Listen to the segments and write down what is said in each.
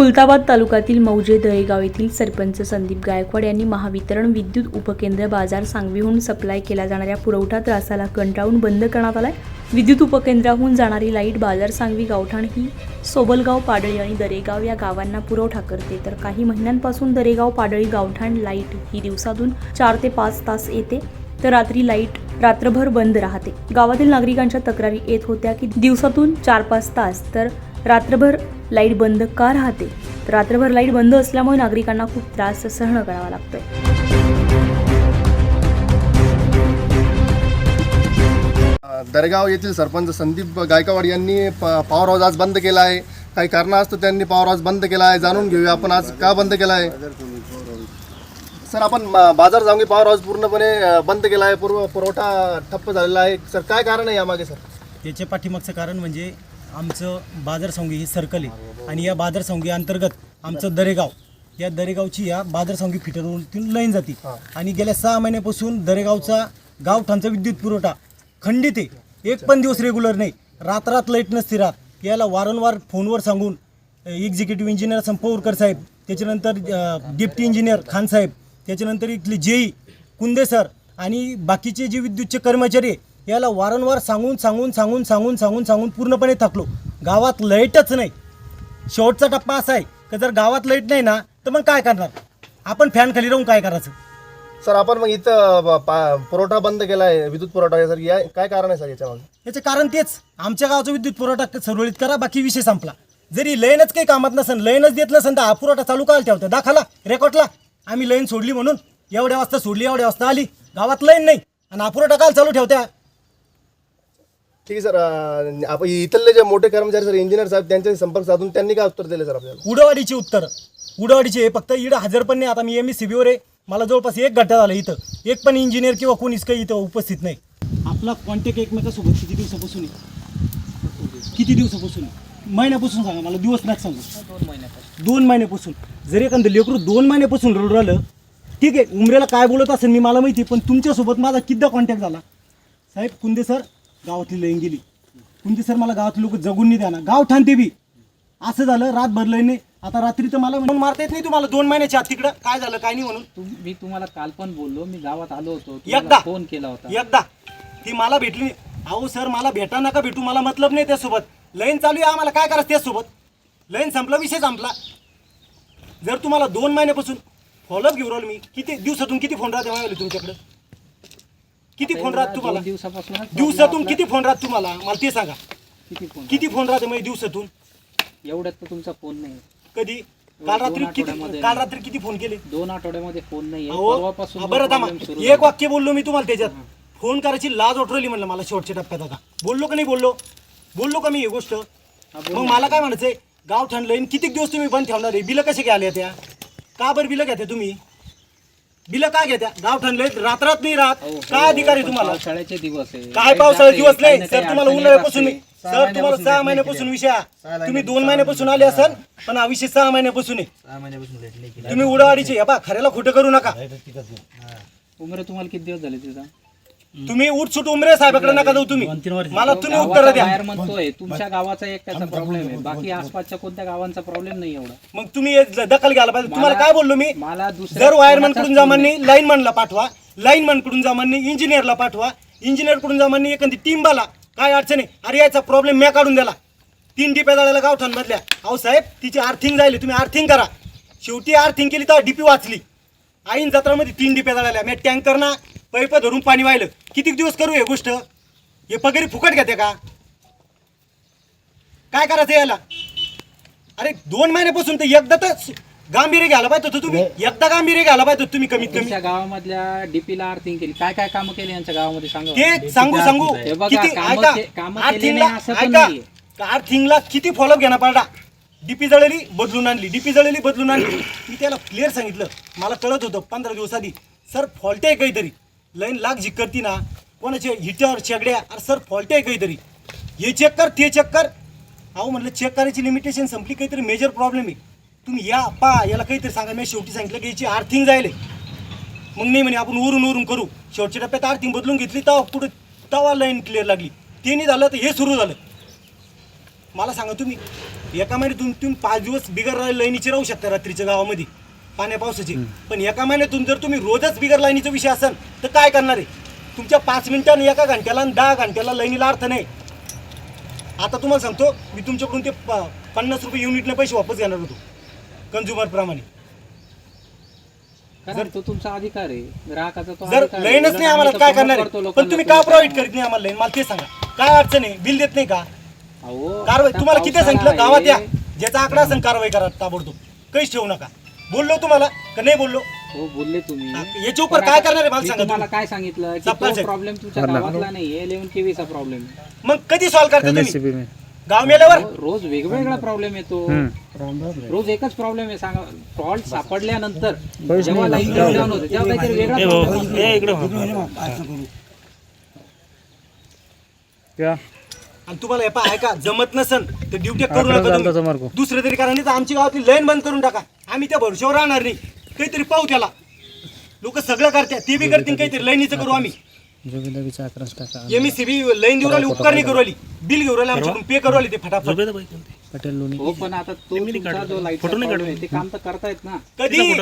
खुलताबाद तालुक्यातील मौजे दळेगाव येथील सरपंच संदीप गायकवाड यांनी महावितरण विद्युत उपकेंद्र बाजार सांगवीहून सप्लाय केल्या जाणाऱ्या पुरवठा त्रासाला कंटाळून बंद करण्यात आलाय. विद्युत उपकेंद्राहून जाणारी लाइट बाजार सांगवी गावठाण ही सोबलगाव पाडळी आणि दरेगाव या गावांना पुरवठा करते. तर काही महिन्यांपासून दरेगाव पाडळी गावठाण लाइट ही दिवसातून चार ते पाच तास येते. तर रात्री लाइट रात्रभर बंद राहते. गावातील नागरिकांच्या तक्रारी येत होत्या की दिवसातून चार पाच तास तर रात्रभर लाइट बंद का राहते? तर रात्रभर लाइट बंद असल्यामुळे नागरिकांना खूप त्रास सहन करावा लागतोय. दरेगाव येथील सरपंच संदीप गायकवाड यांनी प पॉवर हाऊस आज बंद केला आहे. काही कारणास्तव त्यांनी पॉवर हाऊस बंद केला आहे. जाणून घेऊया आपण आज का बंद केला आहे. सर आपण बाजार जाऊन पॉवर हाऊस पूर्णपणे बंद केला आहे. पूर्व पुरवठा ठप्प झालेला आहे. सर काय कारण आहे यामागे सर? याच्या पाठीमागचं कारण म्हणजे आमचं बाजार संघी ही सर्कल आहे. आणि या बाजार संघी अंतर्गत आमचं दरेगाव या दरेगावची या बाजार संघी फिटरवरून लाईन जाते. आणि गेल्या सहा महिन्यापासून दरेगावचा गावठाणचा विद्युत पुरवठा खंडित आहे. एक पण दिवस रेग्युलर नाही. रात्रात लाइट नसते रात याला वारंवार फोनवर सांगून एक्झिक्युटिव्ह इंजिनियर संपवरकर साहेब त्याच्यानंतर डेप्टी इंजिनियर खान साहेब त्याच्यानंतर इथले जेई कुंदे सर आणि बाकीचे जे विद्युतचे कर्मचारी आहे, याला वारंवार सांगून सांगून सांगून सांगून सांगून सांगून पूर्णपणे थकलो. गावात लाईटच नाही. शेवटचा टप्पा असा आहे की जर गावात लाइट नाही ना तर मग काय करणार? आपण फॅन खाली राहून काय करायचं? सर आपण मग इथं ब- पा- पुरवठा बंद केला आहे विद्युत पुरवठा सर या काय कारण आहे सर याच्यामागे? याचं कारण तेच. आमच्या गावाचा विद्युत पुरवठा सुरळीत करा बाकी विषय संपला. जरी लाईनच काही कामात नसेल लाईनच देत नसेल तर हा पुरवठा चालू करायला ठेवतं. दाखला रेकॉर्डला. आम्ही लाईन सोडली म्हणून. एवढ्या वाजता सोडली एवढ्या वाजता आली. गावात लाईन नाही. आणि हा पुरवठा काल चालू ठेवत्या. ठीक आहे सर. आपण इथले जे मोठे कर्मचारी सर इंजिनियर साहेब त्यांचे संपर्क साधून त्यांनी काय उत्तर दिले सर आपल्याला? उडवाडीची उत्तर. उडवाडीचे फक्त इकडं हजर पण नाही. आता मी एम एस सी बीवर आहे. मला जवळपास एक घंटा झाला इथं. एक पण इंजिनियर किंवा कोणीच काही इथं उपस्थित नाही. आपला कॉन्टॅक्ट एकमेकासोबत किती दिवसापासून आहे? किती दिवसापासून आहे? महिन्यापासून सांगा मला. दिवस नाही सांगू. दोन महिन्यापासून. दोन महिन्यापासून जर एखादं लेकरू दोन महिन्यापासून रडू राहिलं ठीक आहे उमरेला काय बोलत असेल मी मला माहिती पण तुमच्यासोबत माझा किद्दा कॉन्टॅक्ट झाला? साहेब कुंदे सर गावातली लाईन गेली. कुंदे सर मला गावातले लोक जगून नाही द्या ना गाव ठाणते बी. असं झालं रात भरलंय नाही. आता रात्री तर मला म्हणून मारता येत नाही तुम्हाला. दोन महिन्याच्या आत तिकडं. काय झालं काय नाही म्हणून. तुम- मी तुम्हाला काल पण बोललो मी गावात आलो होतो. एकदा. तुम्हाला फोन केला होता. एकदा. ती मला भेटली नाही. अहो सर मला भेटा नका भेटू. मला मतलब नाही त्यासोबत. लाईन चालू आहे आम्हाला. काय करायचं त्यासोबत? लाईन संपला विषय संपला. जर तुम्हाला दोन महिन्यापासून फॉलोअप घेऊन राहिलो मी किती दिवसातून किती फोन राहते मागवले तुमच्याकडे? किती फोन राहत तुम्हाला? दिवसापासून दिवसातून किती फोन राहत तुम्हाला? मला ते सांगा. किती फोन किती फोन राहते म्हणजे दिवसातून? एवढ्यात तर तुमचा फोन नाही. कधी? काल रात्री किती आठवड्यामध्ये काल रात्री किती फोन केले? दोन आठवड्यामध्ये फोन नाही अहो, परवापासून बरं थांबा. problem सुरू एक वाक्य बोललो मी तुम्हाला त्याच्यात. फोन करायची लाज उठवली म्हणलं मला शेवटच्या टप्प्यात आता. बोललो का नाही बोललो? बोललो का मी ही गोष्ट? मग मला काय म्हणायचंय? गाव ठणलं किती दिवस तुम्ही बंद ठेवणार आहे? बिलं कसे घ्याले त्या का बरं बिलं घेते तुम्ही? बिलं का घेत्या? गाव ठणलंय रात्रात नाही राहत हो, काय अधिकार आहे तुम्हाला? पावसाळ्याचे दिवस आहे. काय लाइट पावसाळे जाते, दिवस नाही? सर तुम्हाला उन्हाळ्यापासून. सर तुम्हाला सहा महिन्यापासून विषय. आहे. तुम्ही दोन महिन्यापासून आले असाल पण हा विषय सहा महिन्यापासून आहे. तुम्ही उडावाडीचे या बा खऱ्याला खोटं करू नका. उमरे तुम्हाला किती दिवस झाले तिथं? तुम्ही उठ सुट उमरे साहेबाकडे नका जाऊ तुम्ही. मला तुम्ही उत्तर द्या. बाहेर म्हणतोय तुमच्या गावाचा एक त्याचा प्रॉब्लेम आहे. बाकी आसपासच्या कोणत्या गावांचा प्रॉब्लेम नाही एवढा. मग तुम्ही ज- दखल घ्यायला पाहिजे. तुम्हाला काय बोललो मी? मला दुसऱ्या जर वायरमॅनकडून जमांनी लाईनमॅनला पाठवा. लाईनमॅनकडून जमांनी इंजिनियरला पाठवा. इंजिनियरकडून जमांनी एखादी टीम बाला काय अडचण आहे? अरे याचा प्रॉब्लेम मी काढून दिला. तीन डिप्या जाळ्याला गावठाण मधल्या. अहो साहेब तिची आर्थिंग जायली तुम्ही आर्थिंग करा. शेवटी आर्थिंग केली तर डीपी वाचली. आईन जत्रामध्ये तीन डिप्या जाळ्याला. मी टँकर ना पैप धरून पाणी वाहिलं. किती दिवस करू हे गोष्ट? हे पगारी फुकट घेते का? काय करायचं याला? अरे दोन महिन्यापासून तर एकदा तर गांभीर्य घ्यायला पाहिजे होतं तुम्ही. एकदा गांभीर्य घ्यायला पाहिजे होतं तुम्ही कमीत कमी. तुमच्या गावामधल्या डीपीला आर्थिंग केली. काय काय कामं केली यांच्या गावामध्ये? सांगा. ते सांगू सांगू. हे बघा, किती कामं ऐका. के- कामं केली आर्थिंगला नाही असं पण ऐका. नाहीये. आर्थिंगला किती फॉलोअप घेणं पडला डीपी जळली बदलून आणली. डीपी जळली बदलून आणली. मी त्याला क्लिअर सांगितलं. मला कळत होतं पंधरा दिवस आधी सर फॉल्ट आहे काहीतरी. लाईन लाग झिक करती ना कोणाचे हिटर शेगड्या अरे सर फॉल्ट आहे काहीतरी. हे चेक कर ते चेक कर. अहो म्हटलं चेक करायची लिमिटेशन संपली काहीतरी मेजर प्रॉब्लेम आहे. तुम्ही या पा याला काहीतरी सांगा. मी शेवटी सांगितलं की याची आर्थिंग जायले मग नाही म्हणे आपण उरून उरून करू. शेवटच्या टप्प्यात आर्थिंग बदलून घेतली तवा पुढे तवा लाईन क्लिअर लागली. ते नाही झालं तर हे सुरू झालं. मला सांगा तुम्ही एका महिन्यातून तुम्ही पाच दिवस बिगर लाईनीचे राहू शकता रात्रीच्या गावामध्ये. पाण्या पावसाचे. पण एका महिन्यातून जर तुम्ही रोजच बिगर लाईनीचा विषय असाल तर काय करणार आहे? तुमच्या पाच मिनिटांनी एका घंट्याला आणि दहा घंट्याला लाईनीला अर्थ नाही. आता तुम्हाला सांगतो मी तुमच्याकडून ते प- पन्नास रुपये युनिटने पैसे वापस घेणार होतो कंझ्युमर प्रमाणे. कारण तो तुमचा अधिकार आहे. ग्राहकाचा तो जर अधिकार आहे. लाईनच नाही आम्हाला आम्ही काय करणार? पण लोकांना तुम्ही का प्रोव्हाइड करीत नाही आम्हाला? लाईन मला ते सांगा. काय अडचण आहे? बिल देत नाही का? अहो, कारवाई आता तुम्हाला किती पावसाळा सांगितलं? गावात या. आहे. ज्याचा आकडा असेल कारवाई करा ताबडतोब. काहीच ठेवू नका. बोललो तुम्हाला का नाही बोललो? हो बोलले तुम्ही. याच्या उपर पण काय आता करणार आहे मला मी सांगा तुम्हाला तुम्ही. काय सांगितलं? की तो. प्रॉब्लेम तुमच्या गावातला नाही इलेव्हन केवीचा प्रॉब्लेम मग कधी सॉल्व्ह करता तुम्ही? गाव मेल्यावर? रोज वेगवेगळा प्रॉब्लेम येतो. रोज एकच प्रॉब्लेम आहे सांगा. फॉल्ट सापडल्यानंतर जेव्हा लाईन डाऊन होते तेव्हा काहीतरी वेगळा problem असतो. आणि तुम्हाला हे पहा ऐका जमत नसन तर ड्युटी करू नका तुम्ही. दुसरं तरी कारण नाही तर आमची गावातली लाईन बंद करून टाका. आम्ही त्या भरोश्यावर राहणार नाही. काहीतरी पाहू त्याला. लोक सगळं करतात ते बी करतील काहीतरी लाईनीचं करू आम्ही. एम सी बी लाईन देऊ राहिली उपकार नाही करू राहिली बिल घेऊ राहिली आमच्याकडून पे करू राहिली ते फटाफट. हो पण आता तो तुमचा जो लाइट प्रॉब्लेम आहे ते काम तर करतायत ना. कधी?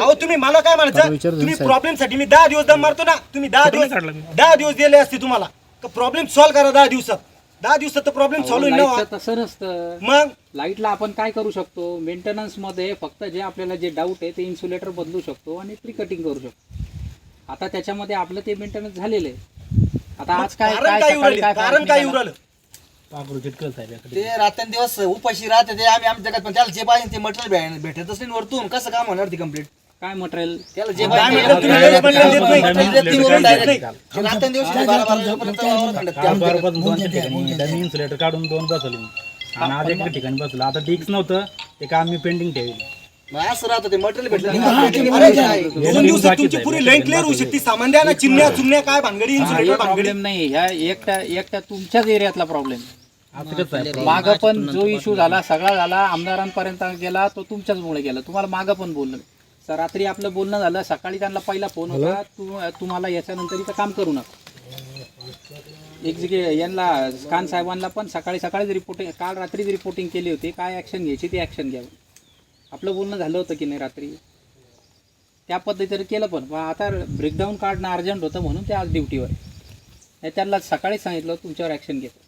अहो तुम्ही मला काय म्हणायचं? तुम्ही प्रॉब्लेमसाठी मी दहा दिवस दम मारतो ना. तुम्ही दहा दिवस दहा दिवस दिले असते तुम्हाला. प्रॉब्लेम सॉल्व्ह करा दहा दिवसात. दहा दिवसात तर प्रॉब्लेम सॉल्व्ह होईल ना. लाईटचं तसं नसतं. मग? लाईटला आपण काय करू शकतो? मेंटेनन्समध्ये फक्त जे आपल्याला जे डाऊट आहे ते इन्सुलेटर बदलू शकतो आणि प्री कटिंग करू शकतो. आता त्याच्यामध्ये आपलं ते मेंटेनन्स झालेलं आहे. आता आज काय कारण काय काय येऊ सकाळी राहिले काय कारण काय ते रात्रंदिवस उपाशी राहते ते. आम्ही आमच्या जगात पण त्याला जे पाहिजे ते मटेरियल भेटतच नाही वरतून. कसं काम होणार ती कंप्लीट काय मटेरियल त्याला जे काय पाहिजे म्हटलं तुम्ही लगेच म्हटलं देत नाही. material? देत नाही वरून देत direct. नाही. ते रात्रंदिवस बारा बारा वाजेपर्यंत वावर खंडत. ते आमच्या घरात. दोनच्या ठिकाणी. त्यांनी इन्सुलेटर काढून दोन बसवले मी. आणि आज एका ठिकाणी बसलो. आता डिक्स नव्हतं ते काम मी पेंटिंग ठेवली. मग असं राहतं ते मटेरियल भेटलं नाही. दोन दिवसात तुमची पुरी लाईन क्लिअर होऊ शकते. सामान द्या ना चिमण्या चुमण्या काय इन्सुलेटर प्रॉब्लेम नाही. ह्या एकट्या एकट्या तुमच्याच एरियातला प्रॉब्लेम आता कसं आहे मागं पण जो इश्यू झाला सगळा झाला आमदारांपर्यंत गेला तो तुमच्याचमुळे गेला. तुम्हाला मागं पण बोलणं तर रात्री आपलं बोलणं झालं सकाळी त्यांना पहिला फोन होता तू तुम्हाला याच्यानंतर इथं काम करू नका. एक्झिक्यु यांना खान साहेबांना पण सकाळी सकाळीच रिपोर्टिंग काल रात्रीच रिपोर्टिंग केली होती काय ॲक्शन घ्यायची ती ॲक्शन घ्यावी. आपलं बोलणं झालं होतं की नाही रात्री? त्या पद्धतीने केलं पण आता ब्रेकडाऊन काढणं अर्जंट होतं म्हणून ते आज ड्युटीवर. नाही त्यांना सकाळीच सांगितलं तुमच्यावर ॲक्शन घेतो.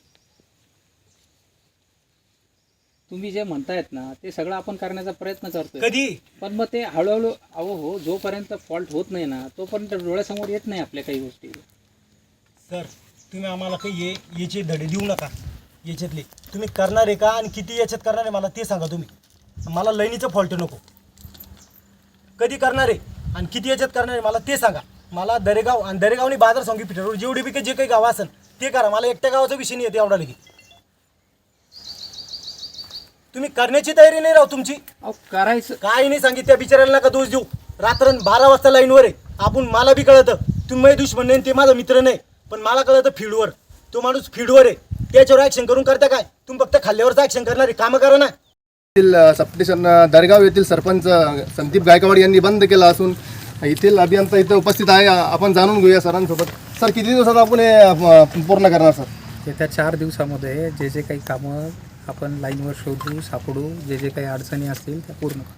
तुम्ही जे म्हणतायत ना ते सगळं आपण करण्याचा प्रयत्न करतोय. कधी? पण मग ते हळूहळू अहो हो जोपर्यंत फॉल्ट होत नाही ना तोपर्यंत डोळ्यासमोर येत नाही आपल्या काही गोष्टी. सर तुम्ही आम्हाला काही ये याचे धडे देऊ नका याच्यातले. तुम्ही करणार आहे का आणि किती याच्यात करणार आहे मला ते सांगा तुम्ही. मला लाईनीचं फॉल्ट नको. कधी करणार आहे आणि किती याच्यात करणार आहे मला ते सांगा. मला दरेगाव आणि दरेगावनी बाजार सांगी पिठरवर जेवढे बी जे काही गाव असेल ते करा. मला एकट्या गावाचा विषय नाही येते एवढा लगी तुम्ही करण्याची तयारी नाही राव तुमची. अहो करायचं. काय नाही सांगितलं त्या बिचाऱ्याला नका दोष देऊ. रात्र बारा वाजता लाईनवर आहे. आपण मला बी कळतं तुम्ही दुश्मन नाही ते माझा मित्र नाही. पण मला कळतं फील्डवर तो माणूस फील्डवर आहे. त्याच्यावर ऍक्शन करून करता काय? तुम्ही फक्त खाल्ल्यावरच ऍक्शन करणार आहे. कामं करा ना. येथील सबस्टेशन दरगाव येथील सरपंच संदीप गायकवाड यांनी बंद केला असून येथील अभियंता इथं उपस्थित आहे. आपण जाणून घेऊया सरांसोबत. सर किती दिवसात आपण हे अ, पूर्ण करणार सर? येत्या चार दिवसामध्ये जे जे काही कामं आपण लाईनवर शोधू सापडू जे जे काही अडचणी असतील त्या पूर्ण करू.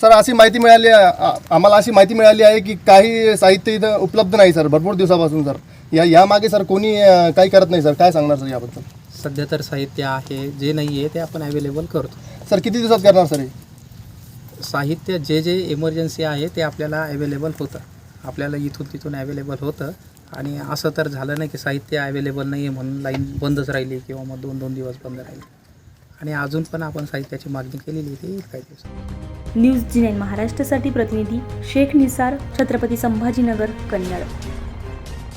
सर अशी माहिती मिळाली आ- आम्हाला अशी माहिती मिळाली आहे की काही साहित्य इथं उपलब्ध नाही सर भरपूर दिवसापासून सर. या यामागे सर कोणी अ, काही करत नाही सर. काय सांगणार सर याबद्दल? सध्या तर साहित्य आहे जे नाही आहे ते आपण अवेलेबल करतो. सर किती दिवसात करणार सर हे? साहित्य जे जे इमर्जन्सी आहे ते आपल्याला अवेलेबल होतं. आपल्याला इथून तिथून अवेलेबल होतं. आणि असं तर झालं नाही की साहित्य अवेलेबल नाही आहे म्हणून लाईन बंदच राहिली किंवा मग दोन दोन दिवस बंद राहिली. आणि अजून पण आपण साहित्याची मागणी केलेली होती काही दिवस न्यूज जी नाईन महाराष्ट्रासाठी प्रतिनिधी शेख निसार छत्रपती संभाजीनगर कन्नड.